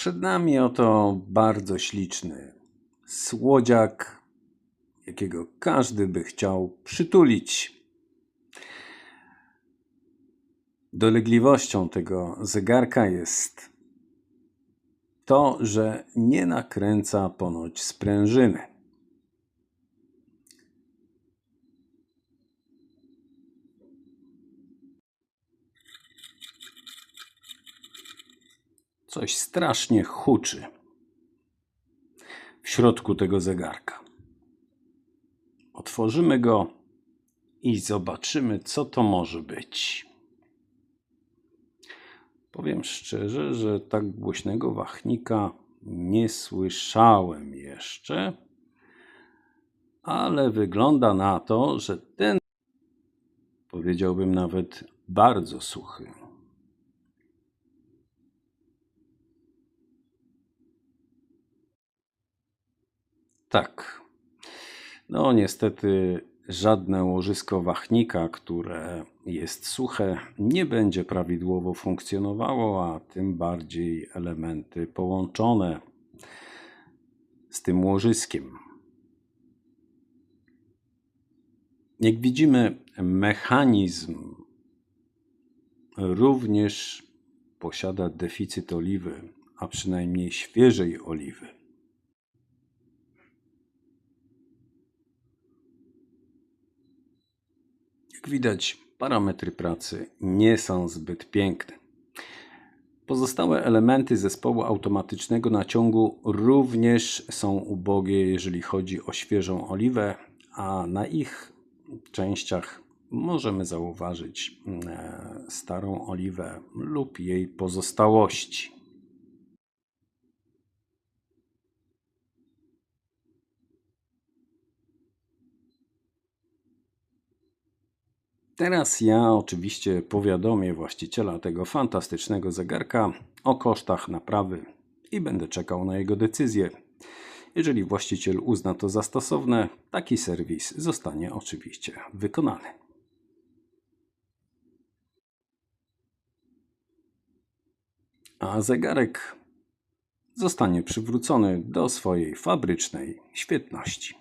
Przed nami oto bardzo śliczny słodziak, jakiego każdy by chciał przytulić. Dolegliwością tego zegarka jest to, że nie nakręca ponoć sprężyny. Coś strasznie huczy w środku tego zegarka. Otworzymy go i zobaczymy, co to może być. Powiem szczerze, że tak głośnego wachnika nie słyszałem jeszcze, ale wygląda na to, że ten, powiedziałbym nawet bardzo suchy, Tak. No niestety żadne łożysko wachnika, które jest suche, nie będzie prawidłowo funkcjonowało, a tym bardziej elementy połączone z tym łożyskiem. Jak widzimy, mechanizm również posiada deficyt oliwy, a przynajmniej świeżej oliwy. Jak widać, parametry pracy nie są zbyt piękne. Pozostałe elementy zespołu automatycznego naciągu również są ubogie, jeżeli chodzi o świeżą oliwę, a na ich częściach możemy zauważyć e, starą oliwę lub jej pozostałości. Teraz ja oczywiście powiadomię właściciela tego fantastycznego zegarka o kosztach naprawy i będę czekał na jego decyzję. Jeżeli właściciel uzna to za stosowne, taki serwis zostanie oczywiście wykonany. A zegarek zostanie przywrócony do swojej fabrycznej świetności.